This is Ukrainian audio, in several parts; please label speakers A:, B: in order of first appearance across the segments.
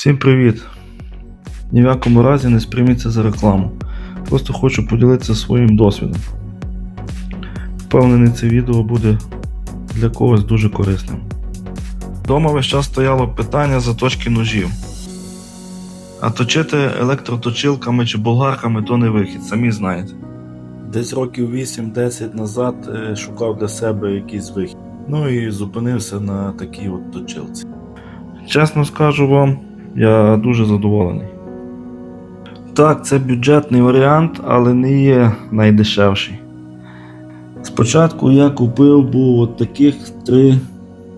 A: Всім привіт! Ні в якому разі не сприйміть це за рекламу. Просто хочу поділитися своїм досвідом. Впевнений, це відео буде для когось дуже корисним. Дома весь час стояло питання заточки ножів. А точити електроточилками чи болгарками то не вихід, самі знаєте. Десь років 8-10 назад е, шукав для себе якийсь вихід. Ну і зупинився на такій от точилці. Чесно скажу вам, я дуже задоволений. Так, це бюджетний варіант, але не є найдешевший. Спочатку я купив був от таких три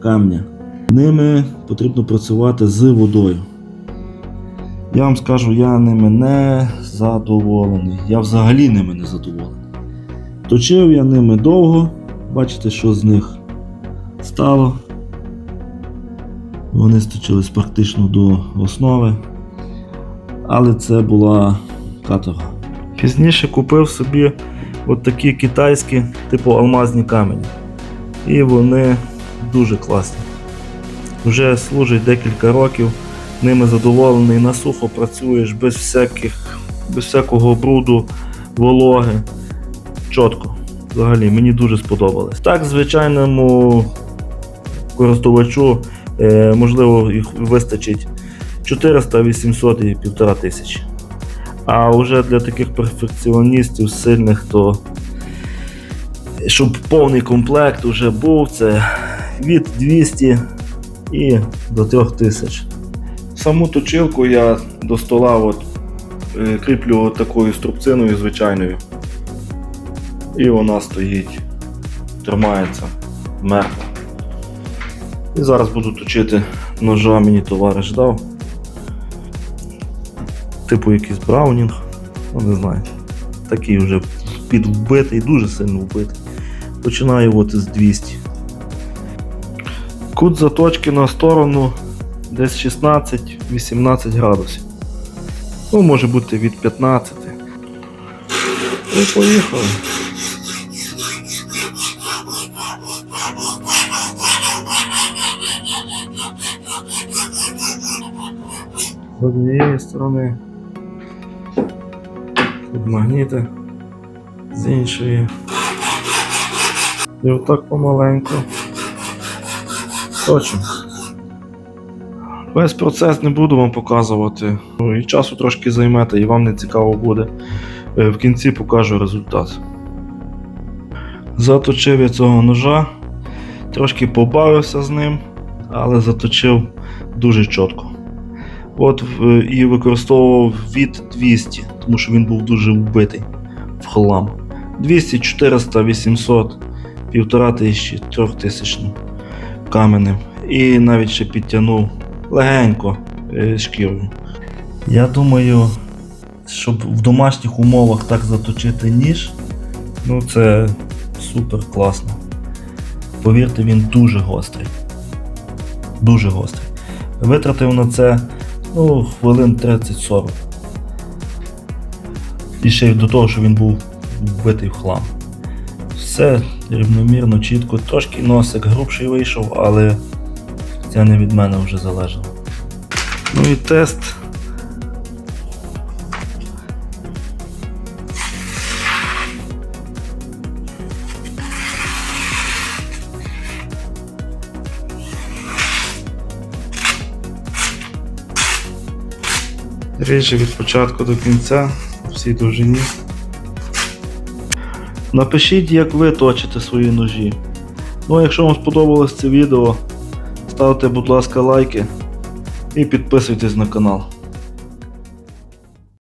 A: камня. Ними потрібно працювати з водою. Я вам скажу, я ними не задоволений. Я взагалі ними не задоволений. Точив я ними довго, бачите, що з них стало. Вони сточились практично до основи, але це була каторга. Пізніше купив собі от такі китайські, типу алмазні камені. І вони дуже класні. Вже служать декілька років, ними задоволений, на сухо працюєш без всяких, без всякого бруду, вологи. Чітко. Взагалі, мені дуже сподобалось. Так, звичайному користувачу можливо, їх вистачить 400, 800 і 1500. А вже для таких перфекціоністів сильних, то щоб повний комплект вже був, це від 200 і до 3000. Саму точилку я до стола от, е, кріплю такою струбциною звичайною. І вона стоїть, тримається мертво. І зараз буду точити ножа, мені товариш дав. Типу якийсь браунінг, ну не знаю. Такий вже підвбитий, дуже сильно вбитий. Починаю от із 200. Кут заточки на сторону десь 16-18 градусів. Ну, може бути від 15. І поїхали. З однієї сторони. Тут магніти, з іншої. І отак помаленьку. Точно. Весь процес не буду вам показувати. Ну, І часу трошки займете, і вам не цікаво буде. Е, В кінці покажу результат. Заточив я цього ножа, трошки побавився з ним, але заточив дуже чітко. От в- і використовував від 200, тому що він був дуже вбитий в хлам. 200, 400, 800, 1500, 3000 каменем. І навіть ще підтягнув легенько е, шкірою. Я думаю, щоб в домашніх умовах так заточити ніж, ну це супер класно. Повірте, він дуже гострий. Дуже гострий. Витратив на це ну, хвилин 30-40. І ще до того, що він був вбитий в хлам. Все рівномірно, чітко, трошки носик грубший вийшов, але це не від мене вже залежало. Ну і тест. Ріже від початку до кінця всі всій довжині. Напишіть, як ви точите свої ножі. Ну а якщо вам сподобалось це відео, ставте, будь ласка, лайки і підписуйтесь на канал.